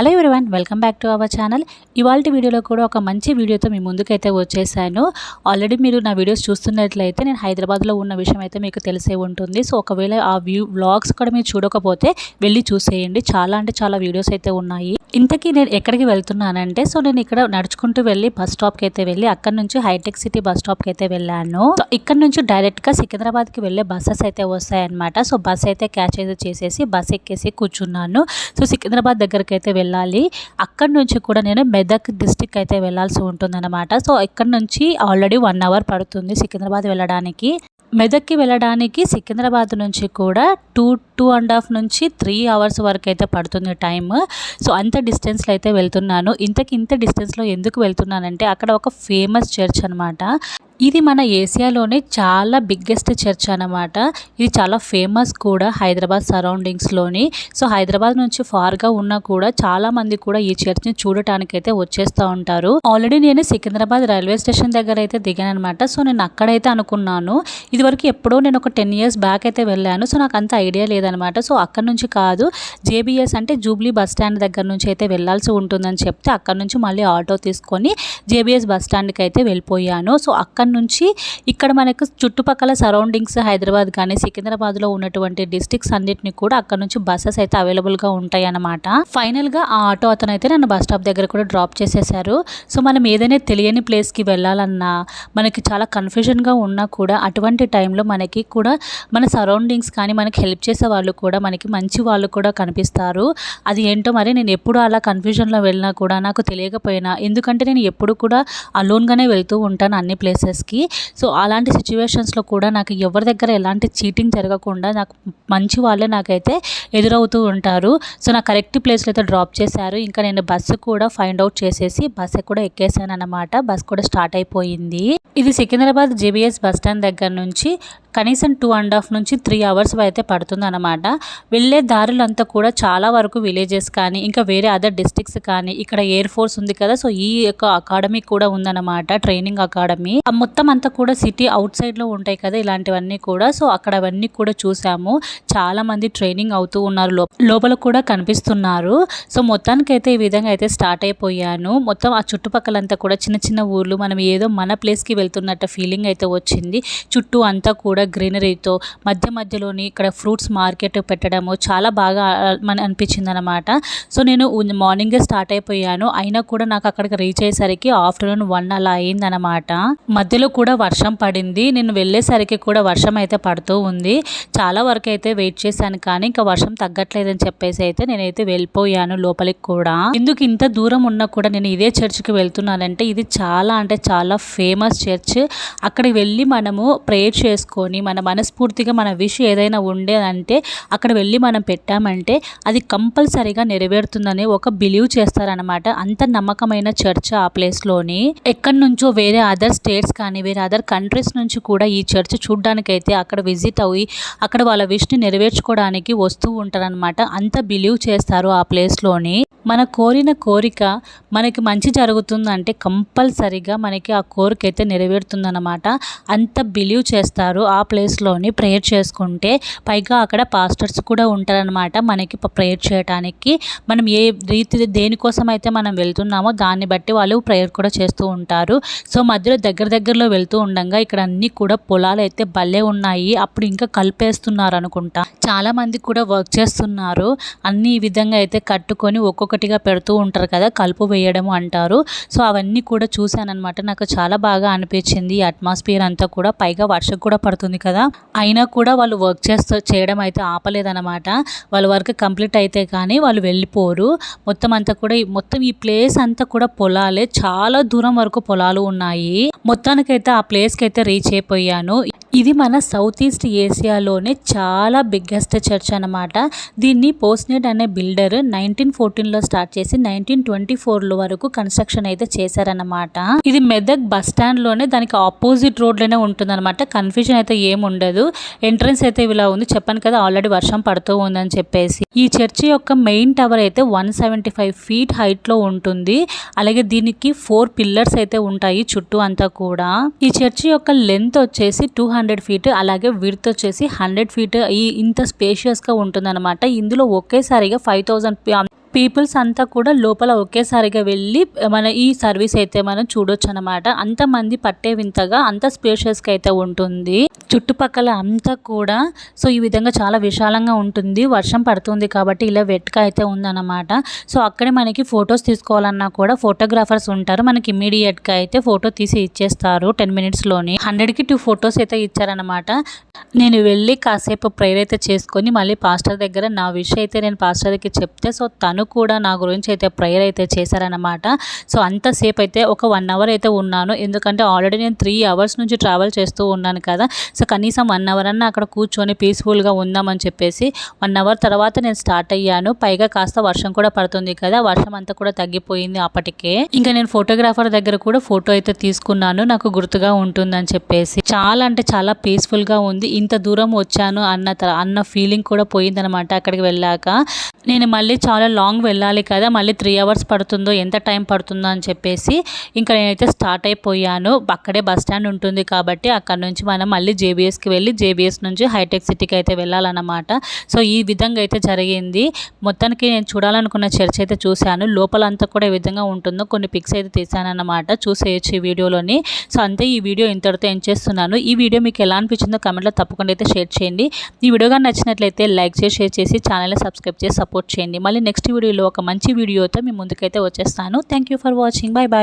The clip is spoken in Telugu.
Hello everyone welcome back to our channel. ఇవాళ వీడియోలో కూడా ఒక మంచి వీడియోతో మీ ముందుకైతే వచ్చేసాను. ఆల్రెడీ మీరు నా వీడియోస్ చూస్తున్నట్లయితే నేను హైదరాబాద్లో ఉన్న విషయం అయితే మీకు తెలిసే ఉంటుంది. సో ఒకవేళ ఆ వ్యూ వ్లాగ్స్ కూడా మీరు చూడకపోతే వెళ్ళి చూసేయండి. చాలా అంటే చాలా వీడియోస్ అయితే ఉన్నాయి. ఇంతకీ నేను ఎక్కడికి వెళ్తున్నానంటే సో నేను ఇక్కడ నడుచుకుంటూ వెళ్ళి బస్ స్టాప్కి అయితే వెళ్ళి అక్కడ నుంచి హైటెక్ సిటీ బస్ స్టాప్కి అయితే వెళ్ళాను. సో ఇక్కడ నుంచి డైరెక్ట్గా సికింద్రాబాద్కి వెళ్ళే బస్సెస్ అయితే వస్తాయన్నమాట. సో బస్ అయితే క్యాచ్ అయితే చేసేసి బస్ ఎక్కేసి కూర్చున్నాను. సో సికింద్రాబాద్ దగ్గరికి అయితే వెళ్ళాలి. అక్కడ నుంచి కూడా నేను మెదక్ డిస్టిక్ అయితే వెళ్ళాల్సి ఉంటుందన్నమాట. సో ఇక్కడి నుంచి ఆల్రెడీ వన్ అవర్ పడుతుంది సికింద్రాబాద్ వెళ్ళడానికి. మెదక్కి వెళ్ళడానికి సికింద్రాబాద్ నుంచి కూడా టూ టూ అండ్ హాఫ్ నుంచి త్రీ అవర్స్ వరకు అయితే పడుతుంది టైం సో అంత డిస్టెన్స్లో అయితే వెళ్తున్నాను. ఇంతకి ఇంత డిస్టెన్స్లో ఎందుకు వెళ్తున్నానంటే అక్కడ ఒక ఫేమస్ చర్చ్ అనమాట ఇది మన ఏసియాలోనే చాలా బిగ్గెస్ట్ చర్చ్ అనమాట ఇది చాలా ఫేమస్ కూడా హైదరాబాద్ సరౌండింగ్స్లోని సో హైదరాబాద్ నుంచి ఫార్గా ఉన్నా కూడా చాలా మంది కూడా ఈ చర్చ్ని చూడటానికి అయితే వచ్చేస్తూ ఉంటారు. ఆల్రెడీ నేను సికింద్రాబాద్ రైల్వే స్టేషన్ దగ్గర అయితే దిగాను అనమాట సో నేను అక్కడైతే అనుకున్నాను. ఇదివరకు ఎప్పుడో నేను ఒక టెన్ ఇయర్స్ బ్యాక్ అయితే వెళ్ళాను. సో నాకు అంత ఐడియా లేదనమాట సో అక్కడ నుంచి కాదు జేబీఎస్ అంటే జూబ్లీ బస్ స్టాండ్ దగ్గర నుంచి అయితే వెళ్ళాల్సి ఉంటుందని చెప్తే అక్కడ నుంచి మళ్ళీ ఆటో తీసుకొని జేబీఎస్ బస్ స్టాండ్కి అయితే వెళ్ళిపోయాను. సో అక్కడ నుంచి ఇక్కడ మనకు చుట్టుపక్కల సరౌండింగ్స్ హైదరాబాద్ కానీ సికింద్రాబాద్లో ఉన్నటువంటి డిస్టిక్స్ అన్నిటిని కూడా అక్కడ నుంచి బస్సెస్ అయితే అవైలబుల్గా ఉంటాయి అన్నమాట ఫైనల్గా ఆ ఆటో అతను అయితే నన్ను బస్ స్టాప్ దగ్గర కూడా డ్రాప్ చేసేసారు సో మనం ఏదైనా తెలియని ప్లేస్కి వెళ్ళాలన్నా మనకి చాలా కన్ఫ్యూజన్గా ఉన్నా కూడా అటువంటి టైంలో మనకి కూడా మన సరౌండింగ్స్ కానీ మనకి హెల్ప్ చేసే వాళ్ళు కూడా మనకి మంచి వాళ్ళు కూడా కనిపిస్తారు. అది ఏంటో మరి నేను ఎప్పుడు అలా కన్ఫ్యూజన్లో వెళ్ళినా కూడా నాకు తెలియకపోయినా ఎందుకంటే నేను ఎప్పుడు కూడా అలోన్గానే వెళ్తూ ఉంటాను అన్ని ప్లేసెస్కి. సో అలాంటి సిచ్యువేషన్స్లో కూడా నాకు ఎవరి దగ్గర ఎలాంటి చీటింగ్ జరగకుండా నాకు మంచి వాళ్ళే నాకైతే ఎదురవుతూ ఉంటారు. సో నాకు కరెక్ట్ ప్లేస్లో అయితే డ్రాప్ చేశారు. ఇంకా నేను బస్సు కూడా ఫైండ్ అవుట్ చేసేసి బస్సు కూడా ఎక్కేసాను అనమాట బస్ కూడా స్టార్ట్ అయిపోయింది. ఇది సికింద్రాబాద్ జేబీఎస్ బస్ స్టాండ్ దగ్గర నుంచి కనీసం టూ అండ్ హాఫ్ నుంచి త్రీ అవర్స్ అయితే పడుతుంది అనమాట వెళ్ళే దారులంతా కూడా చాలా వరకు విలేజెస్ కానీ ఇంకా వేరే అదర్ డిస్ట్రిక్ట్స్ కానీ ఇక్కడ ఎయిర్ ఫోర్స్ ఉంది కదా సో ఈ యొక్క అకాడమీ కూడా ఉందన్నమాట ట్రైనింగ్ అకాడమీ మొత్తం అంతా కూడా సిటీ అవుట్ సైడ్లో ఉంటాయి కదా ఇలాంటివన్నీ కూడా సో అక్కడ అవన్నీ కూడా చూసాము. చాలా మంది ట్రైనింగ్ అవుతూ ఉన్నారు. లోపల కూడా కనిపిస్తున్నారు. సో మొత్తానికి అయితే ఈ విధంగా అయితే స్టార్ట్ అయిపోయాను. మొత్తం ఆ చుట్టుపక్కలంతా కూడా చిన్న చిన్న ఊర్లు మనం ఏదో మన ప్లేస్కి వెళ్తున్నట్టు ఫీలింగ్ అయితే వచ్చింది. చుట్టూ అంతా కూడా కూడా గ్రీనరీతో మధ్య మధ్యలోని ఇక్కడ ఫ్రూట్స్ మార్కెట్ పెట్టడము చాలా బాగా మన అనిపించింది అనమాట సో నేను మార్నింగే స్టార్ట్ అయిపోయాను. అయినా కూడా నాకు అక్కడికి రీచ్ అయ్యేసరికి ఆఫ్టర్నూన్ వన్ అలా అయిందనమాట మధ్యలో కూడా వర్షం పడింది. నేను వెళ్ళేసరికి కూడా వర్షం అయితే పడుతూ ఉంది. చాలా వరకు అయితే వెయిట్ చేశాను కానీ ఇంకా వర్షం తగ్గట్లేదని చెప్పేసి అయితే నేనైతే వెళ్ళిపోయాను. లోపలికి కూడా. ఎందుకు ఇంత దూరం ఉన్నా కూడా నేను ఇదే చర్చ్కి వెళ్తున్నానంటే ఇది చాలా అంటే చాలా ఫేమస్ చర్చ్. అక్కడికి వెళ్ళి మనము ప్రేయర్ చేసుకొని మన మనస్ఫూర్తిగా మన విష్ ఏదైనా ఉండేదంటే అక్కడ వెళ్ళి మనం పెట్టామంటే అది కంపల్సరీగా నెరవేరుతుందని ఒక బిలీవ్ చేస్తారనమాట అంత నమ్మకమైన చర్చ్ ఆ ప్లేస్లోని. ఎక్కడి నుంచో వేరే అదర్ స్టేట్స్ కానీ వేరే అదర్ కంట్రీస్ నుంచి కూడా ఈ చర్చ్ చూడ్డానికైతే అక్కడ విజిట్ అయ్యి అక్కడ వాళ్ళ విష్ని నెరవేర్చుకోవడానికి వస్తూ ఉంటారనమాట అంత బిలీవ్ చేస్తారు ఆ ప్లేస్లోని మన కోరిన కోరిక మనకి మంచి జరుగుతుందంటే కంపల్సరిగా మనకి ఆ కోరిక అయితే నెరవేరుతుందన్నమాట. అంత బిలీవ్ చేస్తారు ఆ ప్లేస్లోని ప్రేయర్ చేసుకుంటే. పైగా అక్కడ పాస్టర్స్ కూడా ఉంటారనమాట మనకి ప్రేయర్ చేయడానికి మనం ఏ రీతి దేనికోసం అయితే మనం వెళ్తున్నామో దాన్ని బట్టి వాళ్ళు ప్రేయర్ కూడా చేస్తూ ఉంటారు. సో మధ్యలో దగ్గర దగ్గరలో వెళ్తూ ఉండగా ఇక్కడ అన్నీ కూడా పొలాలు అయితే భలే ఉన్నాయి. అప్పుడు ఇంకా కలిపేస్తున్నారు అనుకుంటా. చాలా మంది కూడా వర్క్ చేస్తున్నారు. అన్ని ఈ విధంగా అయితే కట్టుకొని ఒక్కొక్కటిగా పెడుతూ ఉంటారు కదా కలుపు వేయడం అంటారు. సో అవన్నీ కూడా చూశానమాట నాకు చాలా బాగా అనిపించింది అట్మాస్ఫియర్ అంతా కూడా. పైగా వర్షం కూడా పడుతుంది కదా. అయినా కూడా వాళ్ళు వర్క్ చేస్తూ చేయడం అయితే ఆపలేదన్నమాట. వాళ్ళ వర్క్ కంప్లీట్ అయితే కానీ వాళ్ళు వెళ్ళిపోరు. మొత్తం అంతా కూడా మొత్తం ఈ ప్లేస్ అంతా కూడా పొలాలే. చాలా దూరం వరకు పొలాలు ఉన్నాయి. మొత్తానికైతే ఆ ప్లేస్కి అయితే రీచ్ అయిపోయాను. ఇది మన సౌత్ ఈస్ట్ ఏషియాలోనే చాలా బిగ్గెస్ట్ చర్చ్ అనమాట దీన్ని పోస్నేట్ అనే బిల్డర్ నైన్టీన్ ఫోర్టీన్లో స్టార్ట్ చేసి నైన్టీన్ ట్వంటీ ఫోర్లో వరకు కన్స్ట్రక్షన్ అయితే చేశారన్నమాట. ఇది మెదక్ బస్ స్టాండ్లోనే దానికి ఆపోజిట్ రోడ్లోనే ఉంటుందన్నమాట. కన్ఫ్యూజన్ అయితే ఏం ఉండదు. ఎంట్రన్స్ అయితే ఇలా ఉంది. చెప్పాను కదా ఆల్రెడీ వర్షం పడుతూ ఉందని చెప్పేసి. ఈ చర్చి యొక్క మెయిన్ టవర్ అయితే వన్ సెవెంటీ ఫైవ్ ఫీట్ హైట్లో ఉంటుంది. అలాగే దీనికి ఫోర్ పిల్లర్స్ అయితే ఉంటాయి చుట్టూ అంతా కూడా. ఈ చర్చి యొక్క లెంత్ వచ్చేసి టూ హండ్రెడ్ ఫీట్ అలాగే విడ్త్ వచ్చేసి హండ్రెడ్ ఫీట్. ఈ ఇంత స్పేషియస్గా ఉంటుందన్నమాట. ఇందులో ఒకేసారిగా ఫైవ్ థౌజండ్ పీపుల్స్ అంతా కూడా లోపల ఒకేసారిగా వెళ్ళి మన ఈ సర్వీస్ అయితే మనం చూడొచ్చు అనమాట అంతమంది పట్టే వింతగా అంత స్పేషియస్గా అయితే ఉంటుంది. చుట్టుపక్కల అంతా కూడా సో ఈ విధంగా చాలా విశాలంగా ఉంటుంది. వర్షం పడుతుంది కాబట్టి ఇలా వెట్గా అయితే ఉందన్నమాట. సో అక్కడే మనకి ఫొటోస్ తీసుకోవాలన్నా కూడా ఫోటోగ్రాఫర్స్ ఉంటారు. మనకి ఇమీడియట్గా అయితే ఫోటో తీసి ఇచ్చేస్తారు టెన్ మినిట్స్లోని హండ్రెడ్కి టూ ఫొటోస్ అయితే ఇచ్చారనమాట నేను వెళ్ళి కాసేపు ప్రేయర్ అయితే చేసుకొని మళ్ళీ పాస్టర్ దగ్గర నా విషయం అయితే నేను పాస్టర్ దగ్గర చెప్తే సో తను కూడా నా గురించి అయితే ప్రేయర్ అయితే చేశారనమాట సో అంతసేపు అయితే ఒక వన్ అవర్ అయితే ఉన్నాను. ఎందుకంటే ఆల్రెడీ నేను త్రీ అవర్స్ నుంచి ట్రావెల్ చేస్తూ ఉన్నాను కదా. సో కనీసం వన్ అవర్ అన్న అక్కడ కూర్చొని పీస్ఫుల్గా ఉందామని చెప్పేసి వన్ అవర్ తర్వాత నేను స్టార్ట్ అయ్యాను. పైగా కాస్త వర్షం కూడా పడుతుంది కదా. వర్షం అంతా కూడా తగ్గిపోయింది అప్పటికే. ఇంకా నేను ఫోటోగ్రాఫర్ దగ్గర కూడా ఫోటో అయితే తీసుకున్నాను. నాకు గుర్తుగా ఉంటుందని చెప్పేసి. చాలా అంటే చాలా పీస్ఫుల్గా ఉంది. ఇంత దూరం వచ్చాను అన్న అన్న ఫీలింగ్ కూడా పోయిందనమాట అక్కడికి వెళ్ళాక. నేను మళ్ళీ చాలా లాంగ్ వెళ్ళాలి కదా మళ్ళీ త్రీ అవర్స్ పడుతుందో ఎంత టైం పడుతుందో అని చెప్పేసి ఇంకా నేనైతే స్టార్ట్ అయిపోయాను. అక్కడే బస్ స్టాండ్ ఉంటుంది కాబట్టి అక్కడ నుంచి మనం మళ్ళీ జేబీఎస్కి వెళ్ళి జేబీఎస్ నుంచి హైటెక్ సిటీకి అయితే వెళ్ళాలన్నమాట. సో ఈ విధంగా అయితే జరిగింది. మొత్తానికి నేను చూడాలనుకున్న చర్చ్ అయితే చూశాను. లోపలంతా కూడా ఏ విధంగా ఉంటుందో కొన్ని పిక్స్ అయితే తీసానన్నమాట చూసేయచ్చు ఈ వీడియోలోని. సో అంతే ఈ వీడియో ఇంతటితో ఏం చేస్తున్నాను. ఈ వీడియో మీకు ఎలా అనిపించిందో కమెంట్లో తప్పకుండా అయితే షేర్ చేయండి. ఈ వీడియో కానీ నచ్చినట్లయితే లైక్ చేసి షేర్ చేసి ఛానల్ని సబ్స్క్రైబ్ చేసి సపోర్ట్ చేయండి. మళ్ళీ నెక్స్ట్ వీడియోలో ఒక మంచి వీడియోతో మీ ముందుకైతే వచ్చేస్తాను. Thank for watching bye bye